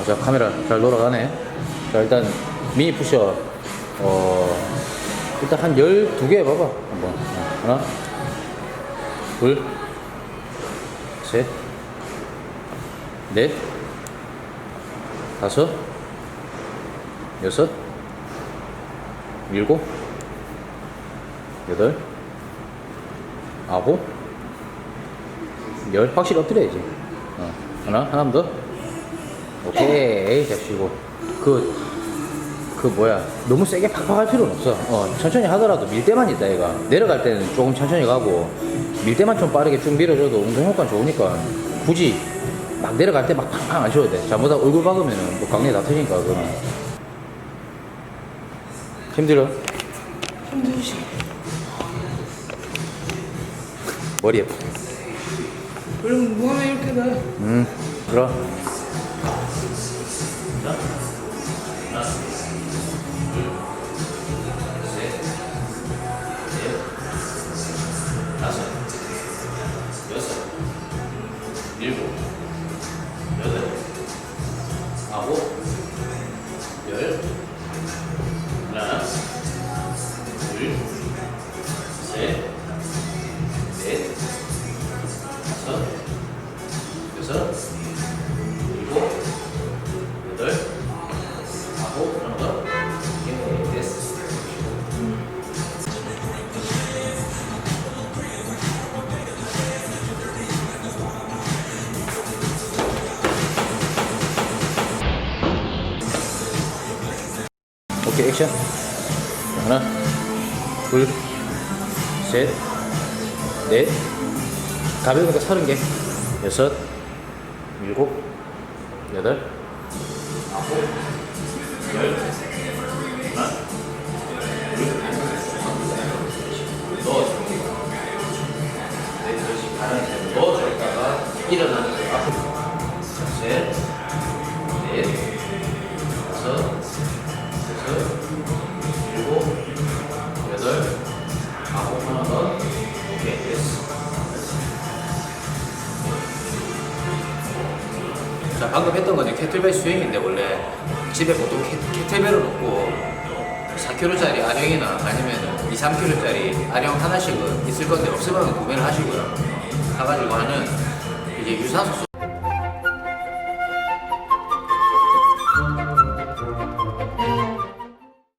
어, 자, 카메라 잘 돌아가네. 자, 일단 미니 푸셔, 어, 일단 한 12개 해봐봐. 한번. 어, 하나, 둘, 셋, 넷, 다섯, 여섯, 일곱, 여덟, 아홉, 열. 확실히 엎드려야지. 어, 하나, 하나 더. 오케이. 자, 쉬고. 그, 그 뭐야. 너무 세게 팍팍 할 필요는 없어. 어, 천천히 하더라도 밀 때만 있다, 얘가. 내려갈 때는 조금 천천히 가고, 밀 때만 좀 빠르게 쭉 밀어줘도 운동 효과 좋으니까, 굳이 막 내려갈 때막 팡팡 안 쉬어도 돼. 잘못하다 얼굴 박으면은 뭐 강내 다 터지니까, 그거는. 힘들어? 힘들지. 머리 아프 그럼 뭐하나 이렇게 돼? 음, 그럼. 다 오케이, 액션. 하나, 둘, 셋, 넷, 가벼우니까 서른 개. 여섯, 일곱, 여덟, 아홉, 열, 일어나는 거 앞으로. 셋, 넷, 자 방금 했던 거는 캐틀벨 스윙인데 원래 집에 보통 캐, 캐틀벨을 놓고 4kg짜리 아령이나 아니면 2, 3kg짜리 아령 하나씩은 있을 건데 없으면 구매를 하시고요. 사가지고 하는 이제 유산소